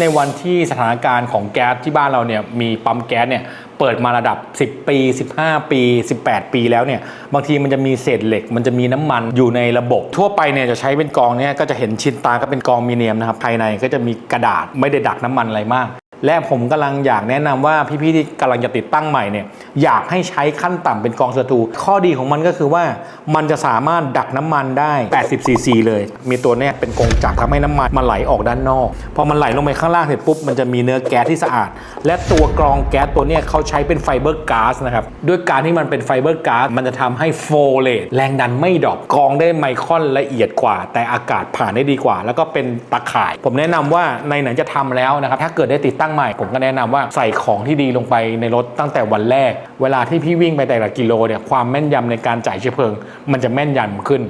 ในวันที่สถานการณ์ของแก๊สที่บ้านเราเนี่ยมีปั๊มแก๊สเนี่ยเปิดมาระดับ 10 ปี 15 ปี 18 ปีแล้วเนี่ยบางทีมันจะมีเศษเหล็ก มันจะมีน้ำมันอยู่ในระบบ ทั่วไปเนี่ยจะใช้เป็นกองเนี่ยก็จะเห็นชินตาก็เป็นกองมีเนียมนะครับภายในก็จะมีกระดาษไม่ได้ดักน้ำมันอะไรมาก และผมกำลังอยากแนะนำว่าพี่ๆที่กำลังจะติดตั้งใหม่เนี่ยอยากให้ใช้ขั้นต่ำเป็นกองสตูข้อดีของมันก็คือว่ามันจะสามารถดักน้ำมันได้ 80 ซีซีเลย มีตัวเนี้ยเป็นกรงจักรทำให้น้ำมันมันไหลออกด้านนอก พอมันไหลลงไปข้างล่างเสร็จปุ๊บมันจะมีเนื้อแก๊สที่สะอาด และตัวกรองแก๊สตัวเนี้ยเขาใช้เป็นไฟเบอร์ก๊าซนะครับด้วยการที่มันเป็นไฟเบอร์ก๊าซมันจะทำให้โฟเลตแรงดันไม่ดรอปกรองได้ไมครอนละเอียดกว่า แต่อากาศผ่านได้ดีกว่า แล้วก็เป็นตะข่าย ผมแนะนำว่าในไหนจะทำแล้วนะครับถ้าเกิดได้ติดตั้งใหม่ ผมก็แนะนำว่าใส่ของที่ดีลงไปในรถตั้งแต่วันแรก เวลาที่พี่วิ่งไปแต่ละกิโลเนี่ยความแม่นยำในการจ่ายเชื้อเพลิง มันจะแม่นยำขึ้น